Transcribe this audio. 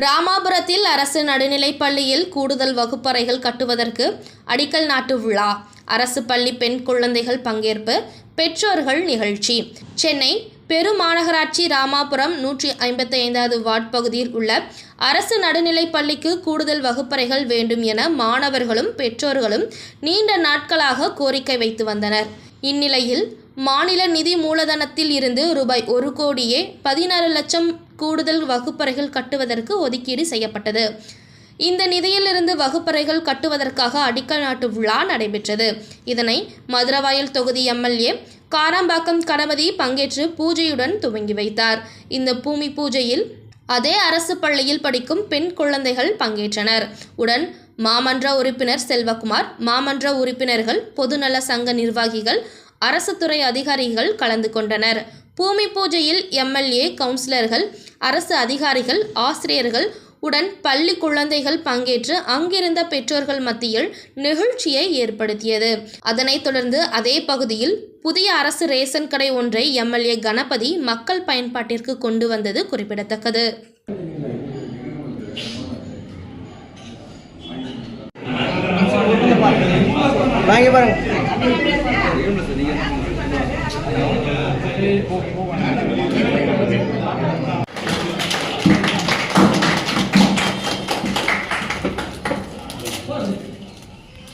ராமாபுரத்தில் அரசு நடுநிலைப்பள்ளியில் கூடுதல் வகுப்பறைகள் கட்டுவதற்கு அடிக்கல் நாட்டு விழா. அரசு பள்ளி பெண் குழந்தைகள் பங்கேற்பு பெற்றோர்கள் நிகழ்ச்சி. சென்னை பெருமாநகராட்சி ராமாபுரம் நூற்றி ஐம்பத்தி ஐந்தாவது வார்ட் பகுதியில் உள்ள அரசு நடுநிலைப் பள்ளிக்கு கூடுதல் வகுப்பறைகள் வேண்டும் என மாணவர்களும் பெற்றோர்களும் நீண்ட நாட்களாக கோரிக்கை வைத்து வந்தனர். இந்நிலையில் மாநில நிதி மூலதனத்தில் இருந்து ரூபாய் ஒரு கோடியே பதினாறு லட்சம் கூடுதல் வகுப்பறைகள் கட்டுவதற்கு ஒதுக்கீடு செய்யப்பட்டது. இந்த நிதியிலிருந்து வகுப்பறைகள் கட்டுவதற்காக அடிக்கல் நாட்டு விழா நடைபெற்றது. இதனை மதுரவாயல் தொகுதி எம்எல்ஏ காராம்பாக்கம் கணபதி பங்கேற்று பூஜையுடன் துவங்கி வைத்தார். இந்த பூமி பூஜையில் அதே அரசு பள்ளியில் படிக்கும் பெண் குழந்தைகள் பங்கேற்றனர். உடன் மாமன்ற உறுப்பினர் செல்வகுமார் மாமன்ற உறுப்பினர்கள் பொதுநல சங்க நிர்வாகிகள் அரசு துறை அதிகாரிகள் கலந்து கொண்டனர். பூமி பூஜையில் எம்எல்ஏ கவுன்சிலர்கள் அரசு அதிகாரிகள் ஆசிரியர்கள் உடன் பள்ளி குழந்தைகள் பங்கேற்று அங்கிருந்த பெற்றோர்கள் மத்தியில் நிகழ்ச்சியை ஏற்படுத்தியது. அதனைத் தொடர்ந்து அதே பகுதியில் புதிய அரசு ரேஷன் கடை ஒன்றை எம்எல்ஏ கணபதி மக்கள் பயன்பாட்டிற்கு கொண்டு வந்தது குறிப்பிடத்தக்கது. வாங்கி பாருங்க. 네.